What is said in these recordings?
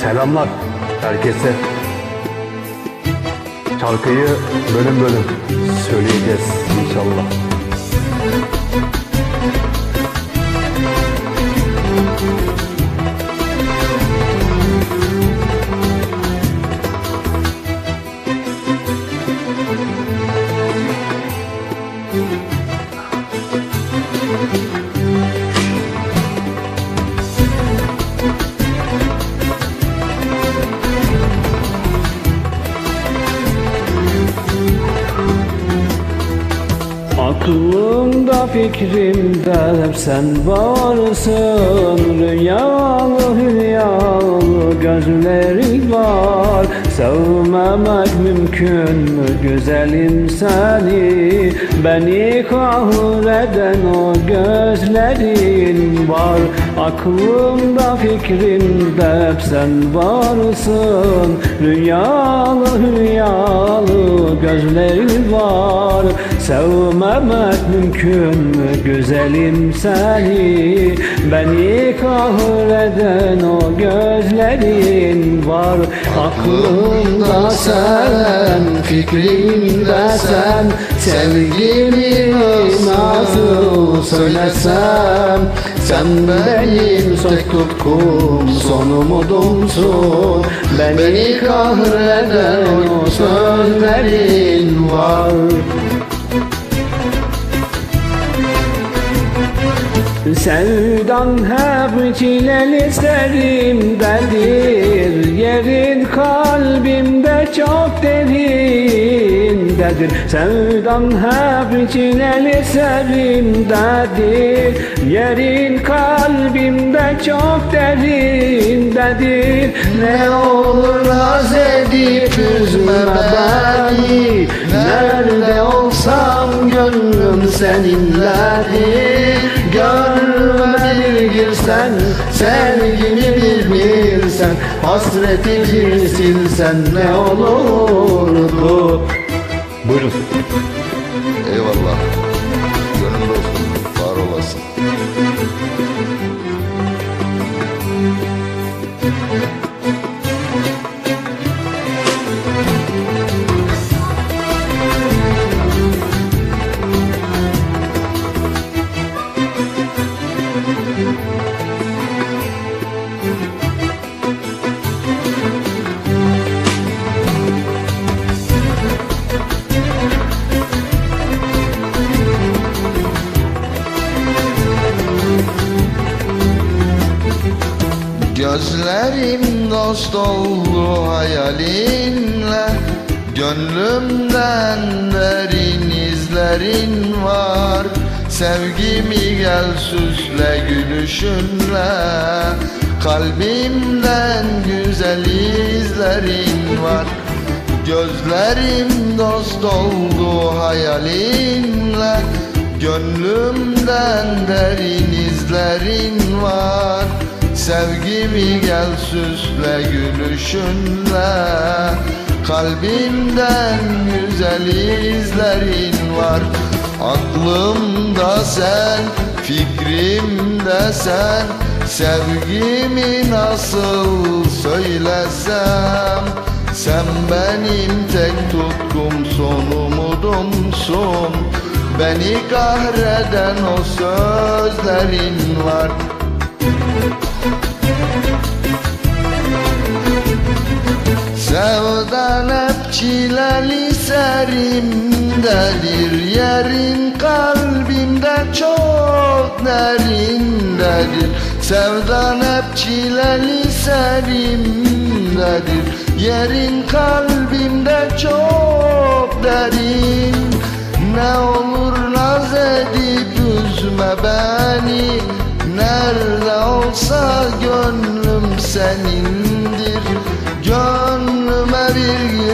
Selamlar herkese. Şarkıyı bölüm bölüm söyleyeceğiz inşallah. Aklımda fikrimde hep sen varsın. Rüyalı hülyalı gözlerin var. Sevmemek mümkün mü güzelim seni? Beni kahreden o gözlerin var. Aklımda fikrimde hep sen varsın. Rüyalı hülyalı gözlerin var Sevmemek mümkün mü güzelim seni? Beni kahreden o gözlerin var. Aklımda sen, fikrimde sen. Sevgimi nasıl söylesem? Sen benim tek tutkum, son umudumsun. Beni kahreden o sözlerin var Sevdan hep çileli serimdedir Yerin kalbimde çok derindedir Sevdan hep çileli serimdedir Yerin kalbimde çok derindedir Ne olur naz edip üzme beni. Nerede olsam gönlüm seninledir Girsen Sevgimi bir bilsen Hasreti silsen ne olurdu Buyurun. Gözlerim dost oldu hayalinle. Gönlümden derin izlerin var. Sevgimi gel süsle gülüşünle. Kalbimden güzel izlerin var. Gözlerim dost oldu hayalinle. Gönlümden derin izlerin var Sevgimi gel süsle gülüşünle. Kalbimden güzel izlerin var. Aklımda sen, fikrimde sen. Sevgimi nasıl söylesem? Sen benim tek tutkum son umudumsun. Beni kahreden o sözlerin var Sevdan hep çileli serimdedir Yerin kalbimde çok derindedir. Sevdan hep çileli serimdedir Yerin kalbimde çok derin. Ne olur naz edip üzme beni Nerede olsa gönlüm senindir. Gönlüme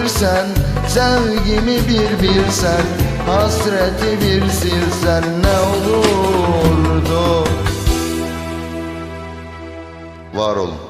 bir girsen Sevgimi bir bilsen Hasreti bir silsen ne olurdu? Var olun